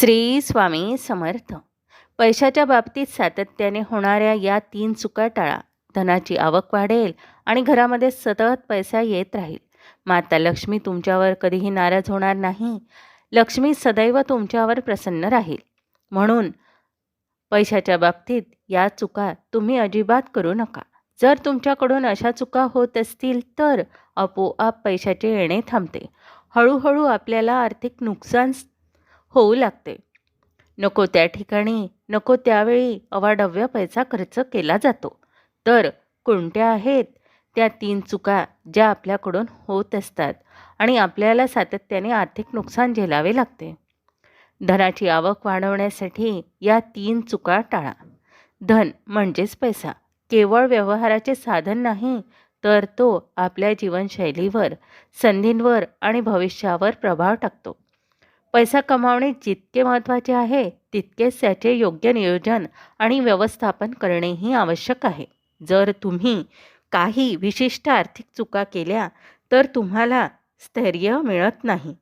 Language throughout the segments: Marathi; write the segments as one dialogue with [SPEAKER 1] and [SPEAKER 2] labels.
[SPEAKER 1] श्री स्वामी समर्थ. पैशाच्या बाबतीत सातत्याने होणाऱ्या या तीन चुका टाळा. धनाची आवक वाढेल आणि घरामध्ये सतत पैसा येत राहील. माता लक्ष्मी तुमच्यावर कधीही नाराज होणार नाही. लक्ष्मी सदैव तुमच्यावर प्रसन्न राहील. म्हणून पैशाच्या बाबतीत या चुका तुम्ही अजिबात करू नका. जर तुमच्याकडून अशा चुका होत असतील तर आपोआप पैशाचे येणे थांबते. हळूहळू आपल्याला आर्थिक नुकसान होऊ लागते. नको त्या ठिकाणी नको त्यावेळी अवाढव्य पैसा खर्च केला जातो. तर कोणत्या आहेत? त्या तीन चुका ज्या आपल्याकडून होत असतात आणि आपल्याला सातत्याने आर्थिक नुकसान झेलावे लागते. धनाची आवक वाढवण्यासाठी या तीन चुका टाळा. धन म्हणजेच पैसा. केवळ व्यवहाराचे साधन नाही तर तो आपल्या जीवनशैलीवर संधींवर आणि भविष्यावर प्रभाव टाकतो. पैसा कमावणे जितके महत्त्वाचे आहे तितकेच त्याचे योग्य नियोजन आणि व्यवस्थापन करणेही आवश्यक आहे. जर तुम्ही काही विशिष्ट आर्थिक चुका केल्या तर तुम्हाला स्थैर्य मिळत नाही.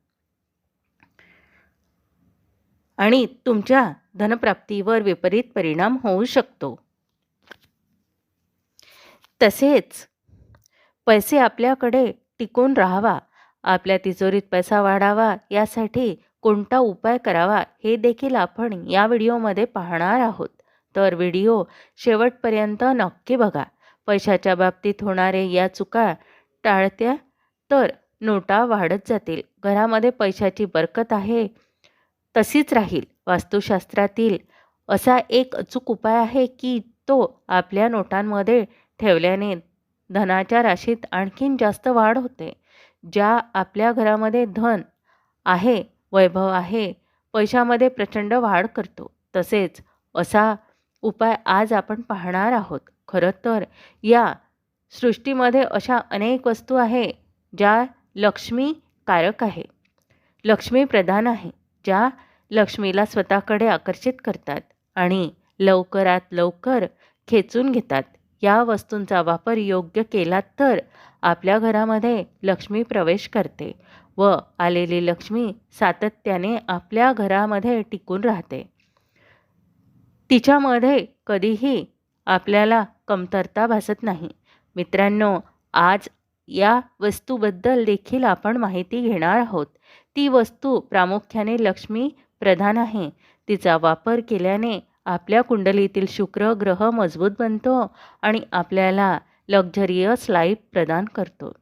[SPEAKER 1] आणि तुमच्या धनप्राप्तीवर विपरीत परिणाम होऊ शकतो. तसेच पैसे आपल्याकडे टिकून राहावा आपल्या तिजोरीत पैसा वाढावा यासाठी कोणता उपाय करावा हे देखील आपण या व्हिडिओमध्ये पाहणार आहोत. तर व्हिडिओ शेवटपर्यंत नक्की बघा. पैशाच्या बाबतीत होणारे या चुका टाळत्या तर नोटा वाढत जातील. घरामध्ये पैशाची बरकत आहे तशीच राहील. वास्तुशास्त्रातील असा एक अचूक उपाय आहे की तो आपल्या नोटांमध्ये ठेवल्याने धनाच्या राशीत आणखीन जास्त वाढ होते. ज्या आपल्या घरामध्ये धन आहे वैभव आहे. पैशामध्ये प्रचंड वाढ करतो. तसेच असा उपाय आज आपण पाहणार आहोत. खरं तर या सृष्टीमध्ये अशा अनेक वस्तू आहे ज्या लक्ष्मी कारक आहे. लक्ष्मी प्रधान आहे ज्या लक्ष्मीला स्वतःकडे आकर्षित करतात आणि लवकरात लवकर खेचून घेतात. या वस्तूंचा वापर योग्य केला तर आपल्या घरामध्ये लक्ष्मी प्रवेश करते. व आलेली लक्ष्मी सातत्याने आपल्या घरामध्ये टिकून राहते. तिच्यामध्ये कधीही आपल्याला कमतरता भासत नाही. मित्रांनो आज या वस्तूबद्दल देखील आपण माहिती घेणार आहोत. ती वस्तू प्रामुख्याने लक्ष्मी प्रधान आहे. तिचा वापर केल्याने आपल्या कुंडलीतील शुक्र ग्रह मजबूत बनतो आणि आपल्याला लक्झरियस लाईफ प्रदान करतो.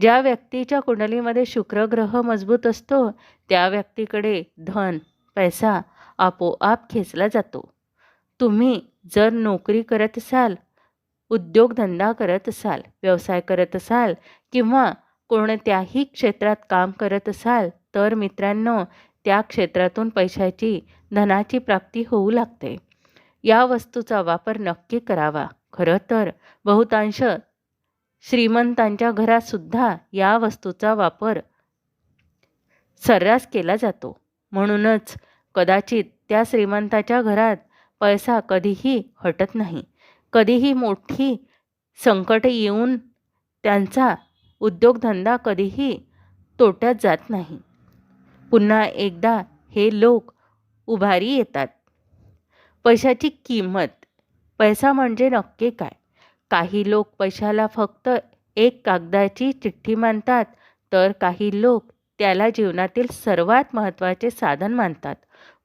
[SPEAKER 1] ज्या व्यक्तीच्या कुंडलीमध्ये शुक्र ग्रह मजबूत असतो त्या व्यक्तीकडे धन पैसा आपोआप खेचला जातो. तुम्ही जर नोकरी करत असाल उद्योगधंदा करत असाल व्यवसाय करत असाल किंवा कोणत्याही क्षेत्रात काम करत असाल तर मित्रांनो त्या क्षेत्रातून पैशाची धनाची प्राप्ती होऊ लागते. या वस्तूचा वापर नक्की करावा. खरं तर बहुतांश श्रीमंतांच्या घरातसुद्धा या वस्तूचा वापर सर्रास केला जातो. म्हणूनच कदाचित त्या श्रीमंताच्या घरात पैसा कधीही हटत नाही. कधीही मोठी संकट येऊन त्यांचा उद्योगधंदा कधीही तोट्यात जात नाही. पुन्हा एकदा हे लोक उभारी येतात. पैशाची किंमत पैसा म्हणजे नक्की काय? काही लोक पैशाला फक्त एक कागदाची चिठ्ठी मानतात तर काही लोक त्याला जीवनातील सर्वात महत्त्वाचे साधन मानतात.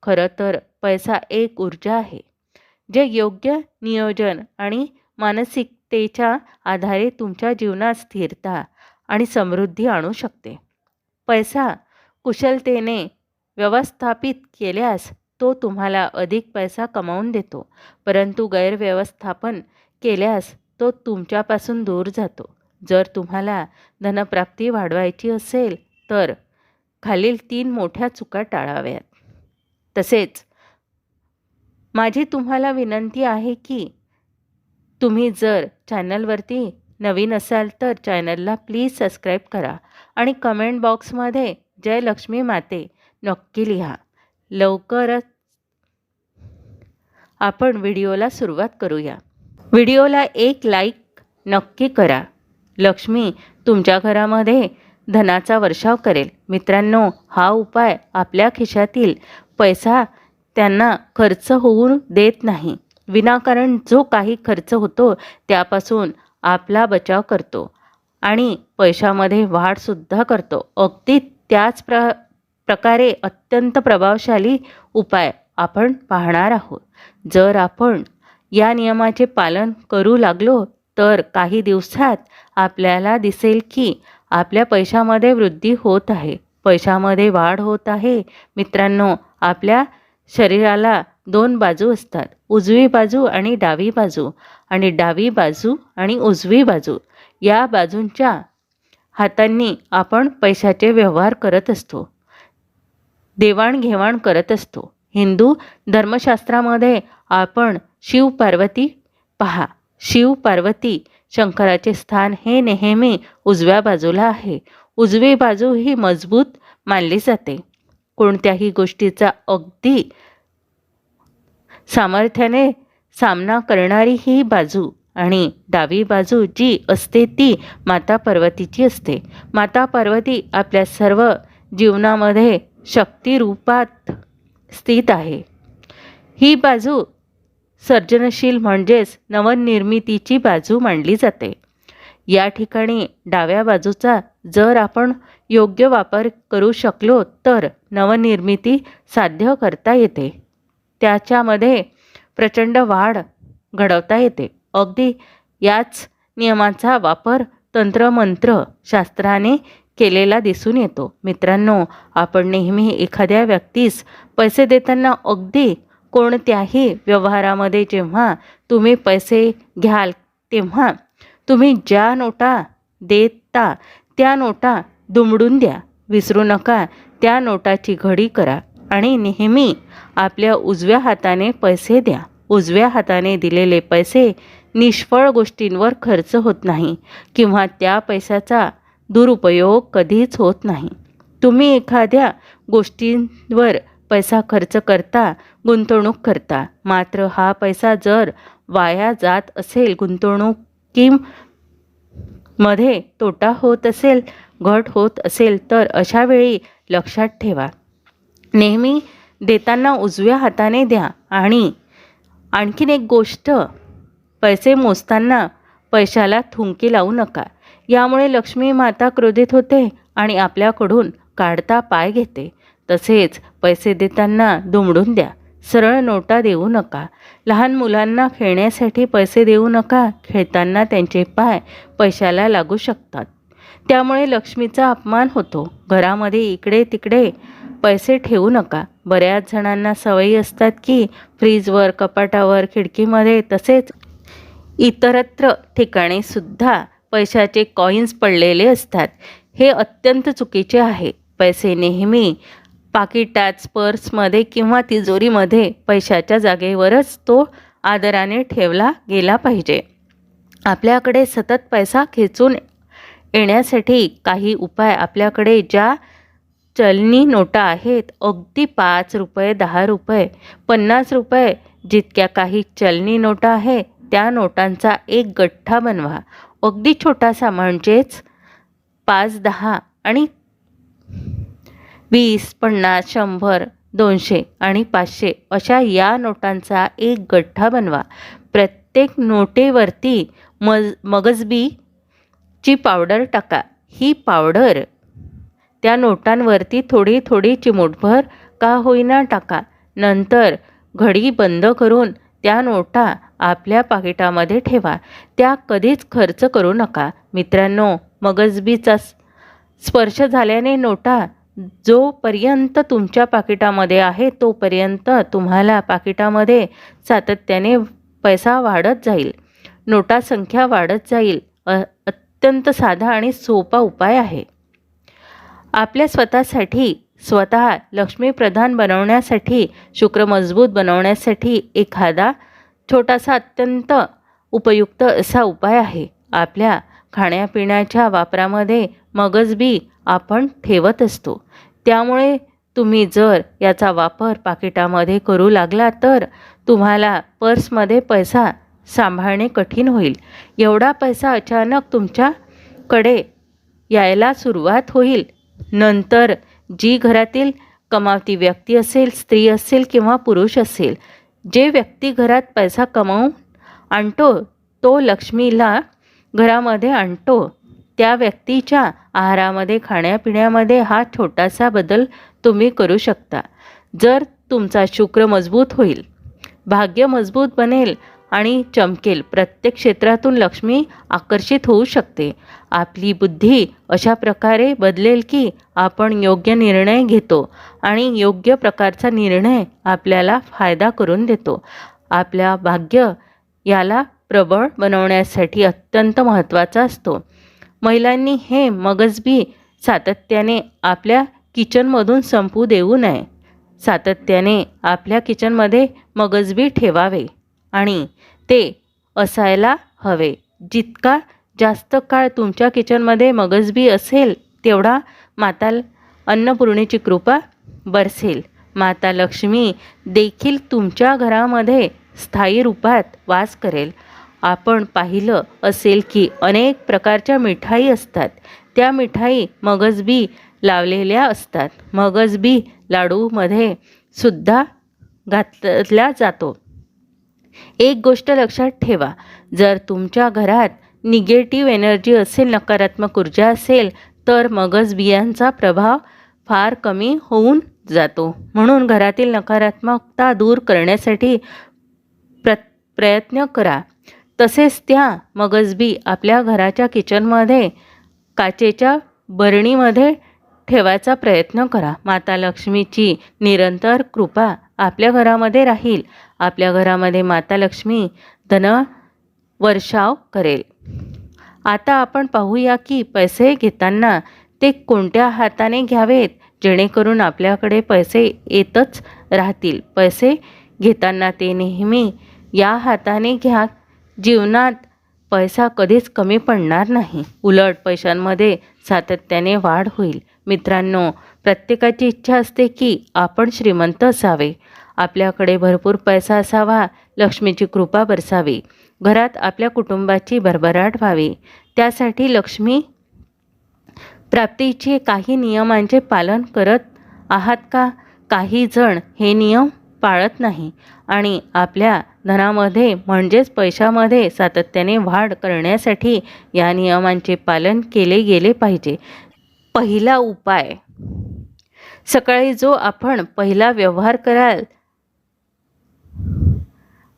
[SPEAKER 1] खरं तर पैसा एक ऊर्जा आहे जे योग्य नियोजन आणि मानसिकतेच्या आधारे तुमच्या जीवनात स्थिरता आणि समृद्धी आणू शकते. पैसा कुशलतेने व्यवस्थापित केल्यास तो तुम्हाला अधिक पैसा कमावून देतो परंतु गैरव्यवस्थापन केल्यास तो तुमच्यापासून दूर जातो. जर तुम्हाला धनप्राप्ती वाढवायची असेल तर खालील तीन मोठ्या चुका टाळाव्यात. तसेच माझी तुम्हाला विनंती आहे की तुम्ही जर चॅनलवरती नवीन असाल तर चॅनलला प्लीज सबस्क्राईब करा आणि कमेंट बॉक्समध्ये जय लक्ष्मी माते नक्की लिहा. लवकरच आपण व्हिडिओला सुरुवात करूया. व्हिडिओला एक लाईक नक्की करा. लक्ष्मी तुमच्या घरामध्ये धनाचा वर्षाव करेल. मित्रांनो हा उपाय आपल्या खिशातील पैसा त्यांना खर्च होऊ देत नाही. विनाकारण जो काही खर्च होतो त्यापासून आपला बचाव करतो आणि पैशामध्ये वाढसुद्धा करतो. अगदी त्याच प्र प्रकारे अत्यंत प्रभावशाली उपाय आपण पाहणार आहोत. जर आपण या नियमाचे पालन करू लागलो तर काही दिवसात आपल्याला दिसेल की आपल्या पैशामध्ये वृद्धी होत आहे. पैशामध्ये वाढ होत आहे. मित्रांनो आपल्या शरीराला दोन बाजू असतात उजवी बाजू आणि डावी बाजू आणि डावी बाजू आणि उजवी बाजू. या बाजूंच्या हातांनी आपण पैशाचे व्यवहार करत असतो देवाणघेवाण करत असतो. हिंदू धर्मशास्त्रामध्ये आपण शिव पार्वती पहा. शिव पार्वती शंकराचे स्थान हे नेहमी उजव्या बाजूला आहे. उजवी बाजू ही मजबूत मानली जाते. कोणत्याही गोष्टीचा अगदी सामर्थ्याने सामना करणारी ही बाजू आणि डावी बाजू जी असते ती माता पार्वतीची असते. माता पार्वती आपल्या सर्व जीवनामध्ये शक्तिरूपात स्थित आहे. ही बाजू सर्जनशील म्हणजेच नवनिर्मितीची बाजू मांडली जाते. या ठिकाणी डाव्या बाजूचा जर आपण योग्य वापर करू शकलो तर नवनिर्मिती साध्य करता येते. त्याच्यामध्ये प्रचंड वाढ घडवता येते. अगदी याच नियमाचा वापर तंत्रमंत्र शास्त्राने केलेला दिसून येतो. मित्रांनो आपण नेहमी एखाद्या व्यक्तीस पैसे देताना अगदी कोणत्याही व्यवहारामध्ये जेव्हा तुम्ही पैसे घ्याल तेव्हा तुम्ही ज्या नोटा देता त्या नोटा दुमडून द्या. विसरू नका त्या नोटाची घडी करा आणि नेहमी आपल्या उजव्या हाताने पैसे द्या. उजव्या हाताने दिलेले पैसे निष्फळ गोष्टींवर खर्च होत नाही किंवा त्या पैशाचा दुरुपयोग कधीच होत नाही. तुम्ही एखाद्या गोष्टींवर पैसा खर्च करता गुंतवणूक करता. मात्र हा पैसा जर वाया जात असेल गुंतवणुकीमध्ये तोटा होत असेल घट होत असेल तर अशा वेळी लक्षात ठेवा. नेहमी देताना उजव्या हाताने द्या आणि आणखीन एक गोष्ट पैसे मोजताना पैशाला थुंकी लावू नका. यामुळे लक्ष्मी माता क्रोधित होते आणि आपल्याकडून काढता पाय घेते. तसेच पैसे देताना दुमडून द्या. सरळ नोटा देऊ नका. लहान मुलांना खेळण्यासाठी पैसे देऊ नका. खेळताना त्यांचे पाय पैशाला लागू शकतात. त्यामुळे लक्ष्मीचा अपमान होतो. घरामध्ये इकडे तिकडे पैसे ठेवू नका. बऱ्याच जणांना सवयी असतात की फ्रीजवर कपाटावर खिडकीमध्ये तसेच इतरत्र ठिकाणी सुद्धा पैशाचे कॉईन्स पडलेले असतात. हे अत्यंत चुकीचे आहे. पैसे नेहमी पाकिटात पर्समध्ये किंवा तिजोरीमध्ये पैशाच्या जागेवरच तो आदराने ठेवला गेला पाहिजे. आपल्याकडे सतत पैसा खेचून येण्यासाठी काही उपाय आपल्याकडे ज्या चलनी नोटा आहेत अगदी पाच रुपये दहा रुपये पन्नास रुपये जितक्या काही चलनी नोटा आहेत त्या नोटांचा एक गठ्ठा बनवा. अगदी छोटासा म्हणजेच पाच दहा आणि वीस पन्नास शंभर दोनशे आणि पाचशे अशा या नोटांचा एक गठ्ठा बनवा. प्रत्येक नोटेवरती मज मगजबीची पावडर टाका. ही पावडर त्या नोटांवरती थोडी थोडी चिमूटभर का होईना टाका. नंतर घडी बंद करून त्या नोटा आपल्या पाकिटामध्ये ठेवा. त्या कधीच खर्च करू नका. मित्रांनो मगजबीचा स्पर्श झाल्याने नोटा जोपर्यंत तुमच्या पाकिटामध्ये आहे तोपर्यंत तुम्हाला पाकिटामध्ये सातत्याने पैसा वाढत जाईल. नोटा संख्या वाढत जाईल. अत्यंत साधा आणि सोपा उपाय आहे. आपल्या स्वतःसाठी स्वतः लक्ष्मीप्रधान बनवण्यासाठी शुक्र मजबूत बनवण्यासाठी एखादा छोटासा अत्यंत उपयुक्त असा उपाय आहे. आपल्या खाण्यापिण्याच्या वापरामध्ये मगजबी आपण ठेवत असतो. त्यामुळे तुम्ही जर याचा वापर पाकिटामध्ये करू लागला तर तुम्हाला पर्समध्ये पैसा सांभाळणे कठीण होईल. एवढा पैसा अचानक तुमच्याकडे यायला सुरुवात होईल. नंतर जी घरातील कमावती व्यक्ती असेल स्त्री असेल किंवा पुरुष असेल जे व्यक्ती घरात पैसा कमावून आणतो तो लक्ष्मीला घरामध्ये आणतो. त्या व्यक्तीच्या आहारामध्ये खाण्यापिण्यामध्ये हा छोटासा बदल तुम्ही करू शकता. जर तुमचा शुक्र मजबूत होईल भाग्य मजबूत बनेल आणि चमकेल. प्रत्येक क्षेत्रातून लक्ष्मी आकर्षित होऊ शकते. आपली बुद्धी अशा प्रकारे बदलेल की आपण योग्य निर्णय घेतो आणि योग्य प्रकारचा निर्णय आपल्याला फायदा करून देतो. आपल्या भाग्य याला प्रबळ बनवण्यासाठी अत्यंत महत्त्वाचा असतो. महिलांनी हे मगजबी सातत्याने आपल्या किचनमधून संपू देऊ नये. सातत्याने आपल्या किचनमध्ये मगजबी ठेवावे. आणि ते असायला हवे. जितका जास्त काळ तुमच्या किचनमध्ये मगजबी असेल तेवढा माता अन्नपूर्णेची कृपा बरसेल. माता लक्ष्मी देखील तुमच्या घरामध्ये स्थायी रूपात वास करेल. आपण पाहिलं असेल की अनेक प्रकारच्या मिठाई असतात. त्या मिठाई मगजबी लावलेल्या असतात. मगजबी लाडूमध्ये सुद्धा घातला जातो. एक गोष्ट लक्षात ठेवा. जर तुमच्या घरात निगेटिव्ह एनर्जी असेल नकारात्मक ऊर्जा असेल तर मगज बियांचा प्रभाव फार कमी होऊन जातो. म्हणून घरातील नकारात्मकता दूर करण्यासाठी प्र प्रयत्न करा. तसेच त्या मगजबी आपल्या घराच्या किचनमध्ये काचेच्या बरणीमध्ये ठेवायचा प्रयत्न करा. माता लक्ष्मीची निरंतर कृपा आपल्या घरामध्ये राहील. आपल्या घरामध्ये माता लक्ष्मी धन वर्षाव करेल. आता आपण पाहूया की पैसे घेताना ते कोणत्या हाताने घ्यावेत जेणेकरून आपल्याकडे पैसे येतच राहतील. पैसे घेताना ते नेहमी या हाताने घ्या. जीवनात पैसा कधीच कमी पडणार नाही. उलट पैशांमध्ये सातत्याने वाढ होईल. मित्रांनो प्रत्येकाची इच्छा असते की आपण श्रीमंत असावे. आपल्याकडे भरपूर पैसा असावा लक्ष्मीची कृपा बरसावी घरात आपल्या कुटुंबाची भरभराट व्हावी. त्यासाठी लक्ष्मी प्राप्तीचे काही नियमांचे पालन करत आहात का? काही जण हे नियम पाळत नाही आणि आपल्या धनामध्ये म्हणजेच पैशामध्ये सातत्याने वाढ करण्यासाठी या नियमांचे पालन केले गेले पाहिजे. पहिला उपाय सकाळी जो आपण पहिला व्यवहार कराल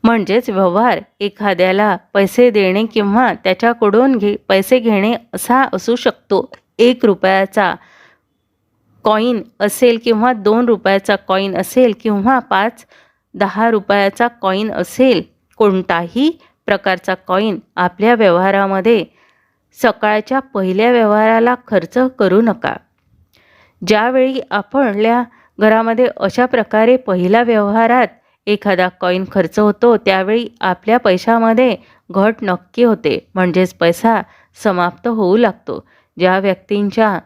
[SPEAKER 1] म्हणजेच व्यवहार एखाद्याला पैसे देणे किंवा त्याच्याकडून घे पैसे घेणे असा असू शकतो. एक रुपयाचा कॉईन असेल किंवा दोन रुपयाचा कॉईन असेल किंवा पाच दहा रुपयाचा कॉईन असेल कोणताही प्रकारचा कॉईन आपल्या व्यवहारामध्ये सकाळच्या पहिल्या व्यवहाराला खर्च करू नका. ज्यावेळी आपल्या घरामध्ये अशा प्रकारे पहिल्या व्यवहारात एखादा कॉईन खर्च होतो त्यावेळी आपल्या पैशामध्ये घट नक्की होते. म्हणजेच पैसा समाप्त होऊ लागतो. ज्या व्यक्तींच्या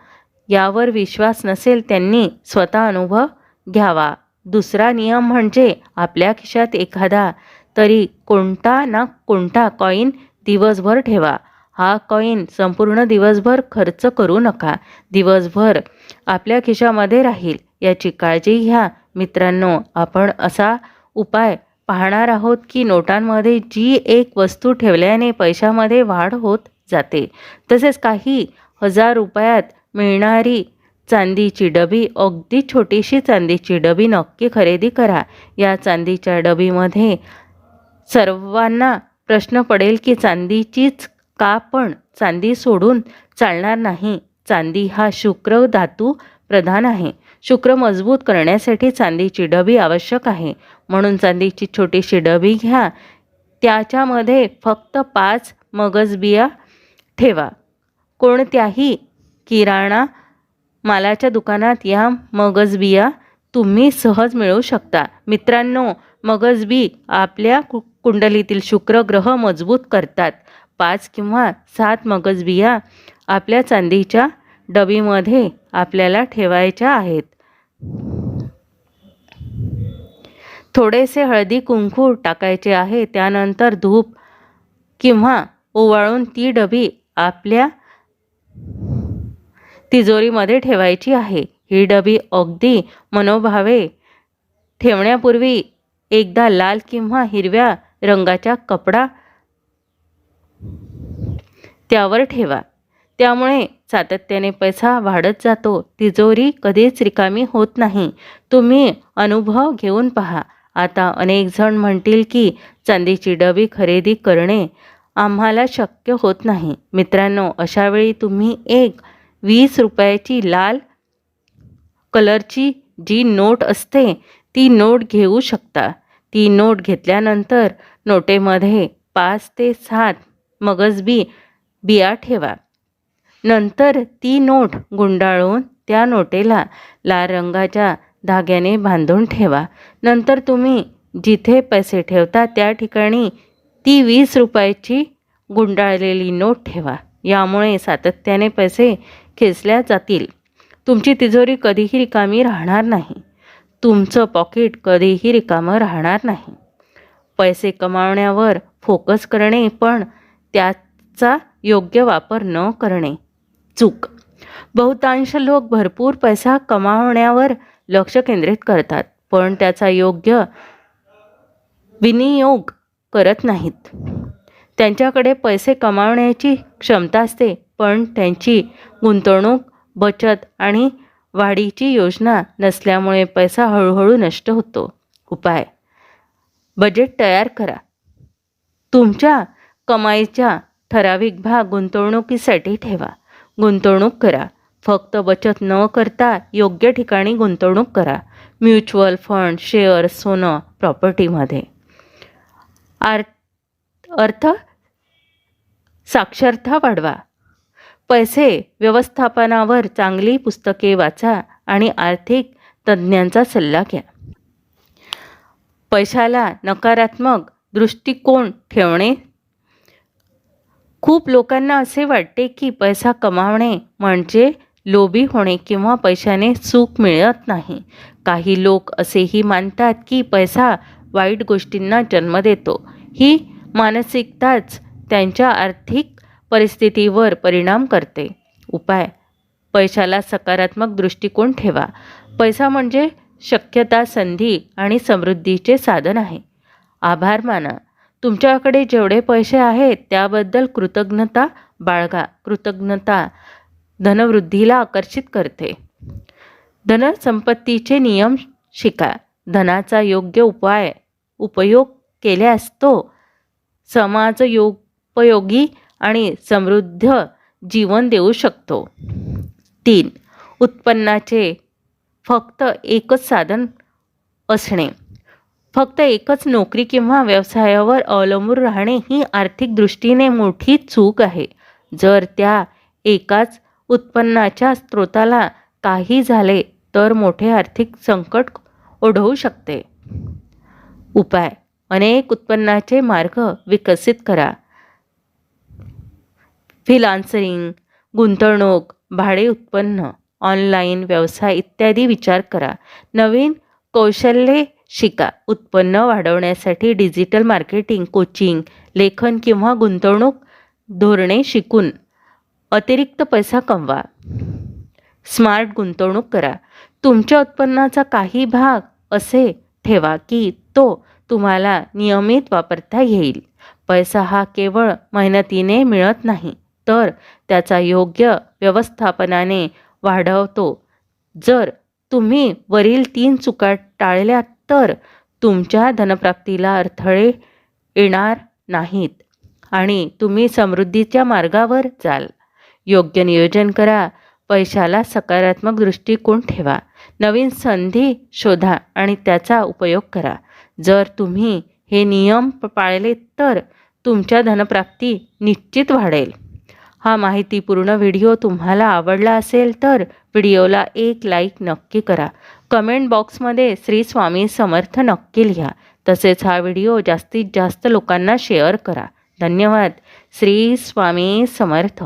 [SPEAKER 1] यावर विश्वास नसेल त्यांनी स्वतः अनुभव घ्यावा. दुसरा नियम म्हणजे आपल्या खिशात एखादा तरी कोणता ना कोणता कॉईन दिवसभर ठेवा. हा कॉईन संपूर्ण दिवसभर खर्च करू नका. दिवसभर आपल्या खिशामध्ये राहील. याची काळजी घ्या. मित्रांनो आपण असा उपाय पाहणार आहोत की नोटांमध्ये जी एक वस्तू ठेवल्याने पैशामध्ये वाढ होत जाते. तसेच काही हजार रुपयात मिळणारी चांदीची डबी अगदी छोटीशी चांदीची डबी नक्की खरेदी करा. या चांदीच्या डबीमध्ये सर्वांना प्रश्न पडेल की चांदीचीच का पण चांदी सोडून चालणार नाही. चांदी हा शुक्र धातू प्रधान आहे. शुक्र मजबूत करण्यासाठी चांदीची डबी आवश्यक आहे. म्हणून चांदीची छोटीशी डबी घ्या. त्याच्यामध्ये फक्त पाच मगजबिया ठेवा. कोणत्याही किराणा मालाच्या दुकानात या मगजबिया तुम्ही सहज मिळवू शकता. मित्रांनो मगजबी आपल्या कु कुंडलीतील शुक्र ग्रह मजबूत करतात. पाच किंवा सात मगज बिया आपल्या चांदीच्या डबीमध्ये आपल्याला ठेवायच्या आहेत. थोडेसे हळदी कुंकू टाकायचे आहे त्यानंतर धूप किंवा ओवाळून ती डबी आपल्या तिजोरीमध्ये ठेवायची आहे. ही डबी अगदी मनोभावे ठेवण्यापूर्वी एकदा लाल किंवा हिरव्या रंगाचा कपडा त्यावर ठेवा. त्यामुळे सातत्याने पैसा वाढत जातो. तिजोरी कधीच रिकामी होत नाही. तुम्ही अनुभव घेऊन पहा. आता अनेक जण म्हणतील की चांदीची डबी खरेदी करणे आम्हाला शक्य होत नाही. मित्रांनो अशावेळी तुम्ही एक वीस रुपयाची लाल कलरची जी नोट असते ती नोट घेऊ शकता. ती नोट घेतल्यानंतर नोटेमध्ये पाच ते सात मगजबी बिया ठेवा. नंतर ती नोट गुंडाळून त्या नोटेला लाल रंगाच्या धाग्याने बांधून ठेवा. नंतर तुम्ही जिथे पैसे ठेवता त्या ठिकाणी ती वीस रुपयाची गुंडाळलेली नोट ठेवा. यामुळे सातत्याने पैसे खेचल्या जातील. तुमची तिजोरी कधीही रिकामी राहणार नाही. तुमचं पॉकेट कधीही रिकामं राहणार नाही. पैसे कमावण्यावर फोकस करणे पण त्याचा योग्य वापर न करणे. चूक. बहुतांश लोक भरपूर पैसा कमावण्यावर लक्ष केंद्रित करतात पण त्याचा योग्य विनियोग करत नाहीत. त्यांच्याकडे पैसे कमावण्याची क्षमता असते पण त्यांची गुंतवणूक बचत आणि वाढीची योजना नसल्यामुळे पैसा हळूहळू नष्ट होतो. उपाय. बजेट तयार करा. तुमच्या कमाईचा ठराविक भाग गुंतवणुकीसाठी ठेवा. गुंतवणूक करा. फक्त बचत न करता योग्य ठिकाणी गुंतवणूक करा. म्युच्युअल फंड शेअर सोनं प्रॉपर्टीमध्ये आर अर्थ साक्षरता वाढवा. पैसे व्यवस्थापनावर चांगली पुस्तके वाचा आणि आर्थिक तज्ज्ञांचा सल्ला घ्या. पैशाला नकारात्मक दृष्टिकोन ठेवणे खूप लोकांना असे वाटते की पैसा कमावणे म्हणजे लोभी होणे किंवा पैशाने सुख मिळत नाही. काही लोक असेही मानतात की पैसा वाईट गोष्टींना जन्म देतो. ही मानसिकताच त्यांच्या आर्थिक परिस्थितीवर परिणाम करते. उपाय. पैशाला सकारात्मक दृष्टिकोन ठेवा. पैसा म्हणजे शक्यता संधी आणि समृद्धीचे साधन आहे. आभार माना. तुमच्याकडे जेवढे पैसे आहेत त्याबद्दल कृतज्ञता बाळगा. कृतज्ञता धनवृद्धीला आकर्षित करते. धनसंपत्तीचे नियम शिका. धनाचा योग्य उपाय उपयोग केल्यास तो समाजयोपयोगी आणि समृद्ध जीवन देऊ शकतो. तीन उत्पन्नाचे फक्त एकच साधन असणे. फक्त एकच नोकरी किंवा व्यवसायावर अवलंबून राहणे ही आर्थिक दृष्टीने मोठी चूक आहे. जर त्या एकाच उत्पन्नाच्या स्रोताला काही झाले तर मोठे आर्थिक संकट ओढवू शकते. उपाय. अनेक उत्पन्नाचे मार्ग विकसित करा. फिलान्सरिंग गुंतवणूक भाडे उत्पन्न ऑनलाईन व्यवसाय इत्यादी विचार करा. नवीन कौशल्ये शिका. उत्पन्न वाढवण्यासाठी डिजिटल मार्केटिंग कोचिंग लेखन किंवा गुंतवणूक धोरणे शिकून अतिरिक्त पैसा कमवा. स्मार्ट गुंतवणूक करा. तुमच्या उत्पन्नाचा काही भाग असे ठेवा की तो तुम्हाला नियमित वापरता येईल. पैसा हा केवळ मेहनतीने मिळत नाही तर त्याचा योग्य व्यवस्थापनाने वाढवतो. जर तुम्ही वरील तीन चुका टाळल्या तर तुमच्या धनप्राप्तीला अडथळे येणार नाहीत आणि तुम्ही समृद्धीच्या मार्गावर जाल. योग्य नियोजन करा. पैशाला सकारात्मक दृष्टिकोन ठेवा. नवीन संधी शोधा आणि त्याचा उपयोग करा. जर तुम्ही हे नियम पाळले तर तुमच्या धनप्राप्ती निश्चित वाढेल. हा माहितीपूर्ण व्हिडिओ तुम्हाला आवडला असेल तर व्हिडिओला एक लाईक नक्की करा. कमेंट बॉक्समध्ये श्री स्वामी समर्थ नक्की लिहा. तसेच हा व्हिडिओ जास्तीत जास्त लोकांना शेअर करा. धन्यवाद. श्री स्वामी समर्थ.